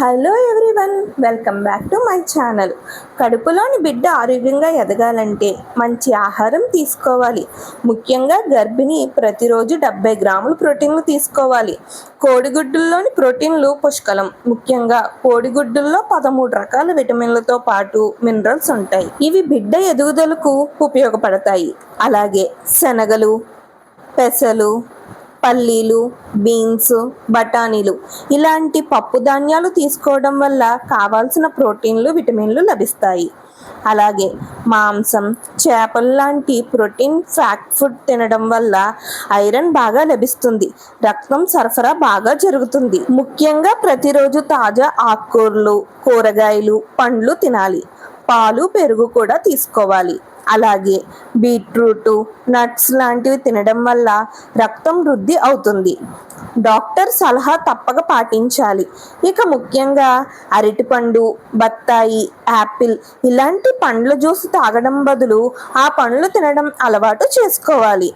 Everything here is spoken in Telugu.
Hello everyone welcome back to my channel కడుపులోని బిడ్డ ఆరోగ్యంగా ఎదగాలంటే మంచి ఆహారం తీసుకోవాలి. ముఖ్యంగా గర్భిణి ప్రతిరోజు డెబ్బై గ్రాములు ప్రోటీన్లు తీసుకోవాలి. కోడిగుడ్డుల్లోని ప్రోటీన్లు పుష్కలం. ముఖ్యంగా కోడిగుడ్డుల్లో పదమూడు రకాల విటమిన్లతో పాటు మినరల్స్ ఉంటాయి. ఇవి బిడ్డ ఎదుగుదలకు ఉపయోగపడతాయి. అలాగే శనగలు పెసలు పల్లీలు బీన్స్ బఠానీలు ఇలాంటి పప్పు ధాన్యాలు తీసుకోవడం వల్ల కావాల్సిన ప్రోటీన్లు విటమిన్లు లభిస్తాయి. అలాగే మాంసం చేపలు లాంటి ప్రోటీన్ ఫ్యాక్ట్ ఫుడ్ తినడం వల్ల ఐరన్ బాగా లభిస్తుంది. రక్తం సరఫరా బాగా జరుగుతుంది. ముఖ్యంగా ప్రతిరోజు తాజా ఆకుకూరలు కూరగాయలు పండ్లు తినాలి. పాలు పెరుగు కూడా తీసుకోవాలి. అలాగే బీట్రూట్ నట్స్ లాంటివి తినడం వల్ల రక్తం వృద్ధి అవుతుంది. డాక్టర్ సలహా తప్పక పాటించాలి. ఇక ముఖ్యంగా అరటిపండు బత్తాయి యాపిల్ ఇలాంటి పండ్ల జ్యూస్ తాగడం బదులు ఆ పండ్లు తినడం అలవాటు చేసుకోవాలి.